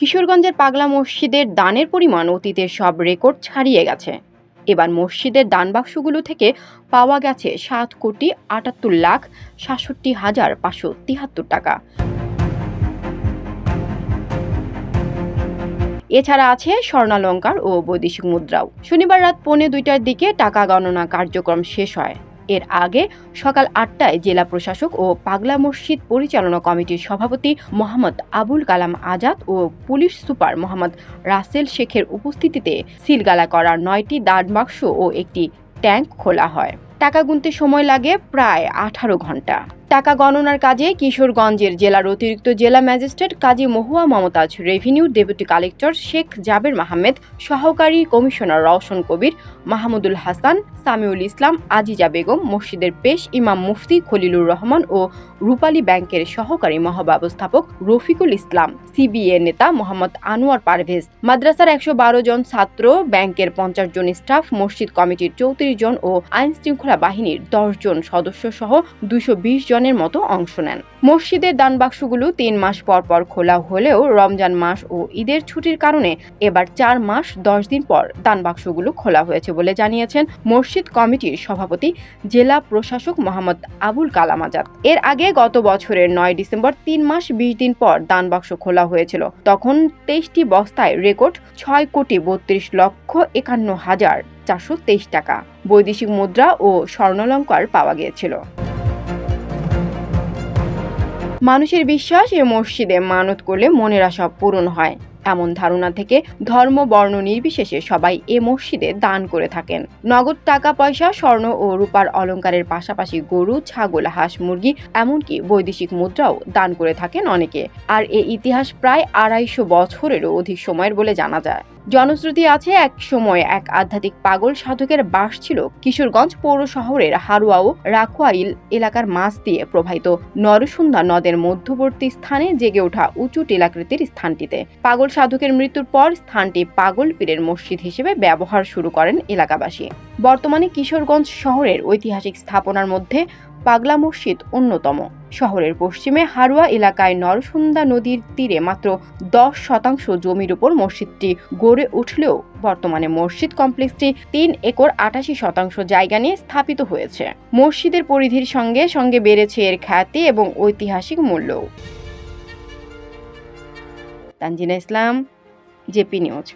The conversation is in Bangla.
কিশোরগঞ্জের পাগলা মসজিদের দানের পরিমাণ অতীতের সব রেকর্ড ছাড়িয়ে গেছে। এবার মসজিদের দান বাক্সগুলো থেকে পাওয়া গেছে সাত কোটি আটাত্তর লাখ সাতষট্টি হাজার পাঁচশো তিয়াত্তর টাকা। এছাড়া আছে স্বর্ণালঙ্কার ও বৈদেশিক মুদ্রাও। শনিবার রাত পৌনে দুইটার দিকে টাকা গণনা কার্যক্রম শেষ হয়। এর আগে সকাল আটটায় জেলা প্রশাসক ও পাগলা মসজিদ পরিচালনা কমিটির সভাপতি মোহাম্মদ আবুল কালাম আজাদ ও পুলিশ সুপার মোহাম্মদ রাসেল শেখের উপস্থিতিতে সিলগালা করার নয়টি দাঁড় বাক্স ও একটি ট্যাঙ্ক খোলা হয়। টাকা গুনতে সময় লাগে প্রায় আঠারো ঘণ্টা। টাকা গণনার কাজে কিশোরগঞ্জের জেলার অতিরিক্ত জেলা magistrate Kazi Mohua Momtaz, revenue deputy collector Sheikh Jaber Mahmed, সহকারী কমিশনার রওশন কবির, মাহমুদুল হাসান, সামিউল ইসলাম, আজিজা বেগম, মসজিদের পেশ ইমাম মুফতি খলিলুর রহমান ও রূপালী ব্যাংকের সহকারী মহাব্যবস্থাপক রফিকুল ইসলাম। সিবিএ নেতা মোহাম্মদ আনোয়ার পারভেজ। মাদ্রাসার একশো বারো জন ছাত্র, ব্যাংকের পঞ্চাশ জন স্টাফ, মসজিদ কমিটির চৌত্রিশ জন ও আইন শৃঙ্খলা বাহিনীর দশ জন সদস্য সহ দুশো বিশ জনের মতো অংশ নেন। মসজিদের দান বাক্সগুলো তিন মাস পর পর খোলা হলেও রমজান মাস ও ঈদের ছুটির কারণে এবার চার মাস দশ দিন পর দান বাক্সগুলো খোলা হয়েছে বলে জানিয়েছেন মসজিদ কমিটির সভাপতি জেলা প্রশাসক মোহাম্মদ আবুল কালাম আজাদ। এর আগে গত বছরের নয় ডিসেম্বর তিন মাস বিশ দিন পর দান বাক্স খোলা হয়েছিল। তখন তেইশটি বস্তায় রেকর্ড ছয় কোটি বত্রিশ লক্ষ একান্ন হাজার চারশো টাকা। বৈদেশিক মুদ্রা ও স্বর্ণালঙ্কার পাওয়া গিয়েছিল। মানুষের বিশ্বাস এ মসজিদে মানত করলে মনের আশা পূরণ হয়। এমন ধারণা থেকে ধর্ম, বর্ণ নির্বিশেষে সবাই এ মসজিদে দান করে থাকেন। নগদ টাকা, পয়সা, স্বর্ণ ও রূপার অলংকারের পাশাপাশি গরু, ছাগল, হাঁস, মুরগি, এমনকি বৈদেশিক মুদ্রাও দান করে থাকেন অনেকে। আর এ ইতিহাস প্রায় আড়াইশো বছরেরও অধিক সময়ের বলে জানা যায়। জনশ্রুতি আছে এক সময় এক আধ্যাত্মিক পাগল সাধকের বাস ছিল কিশোরগঞ্জ পৌর শহরের হারুয়া ও রাখোয়াইল এলাকার মাছ দিয়ে প্রবাহিত নরসুন্দা নদের মধ্যবর্তী স্থানে জেগে ওঠা উঁচু টিলাকৃতির স্থানটিতে। পাগল সাধকের মৃত্যুর পর স্থানটি পাগল পীরের মসজিদ হিসেবে ব্যবহার শুরু করেন এলাকাবাসী। বর্তমানে কিশোরগঞ্জ শহরের ঐতিহাসিক স্থাপনার মধ্যে পাগলা মসজিদ অন্যতম। শহরের পশ্চিমে হারুয়া এলাকায় নরসুন্দা নদীর তীরে মাত্র দশ শতাংশ জমির উপর মসজিদটি গড়ে উঠলেও বর্তমানে মসজিদ কমপ্লেক্সটি তিন একর আটাশি শতাংশ জায়গা নিয়ে স্থাপিত হয়েছে। মসজিদের পরিধির সঙ্গে সঙ্গে বেড়েছে এর খ্যাতি এবং ঐতিহাসিক মূল্যও। Tanjina Islam, JP news.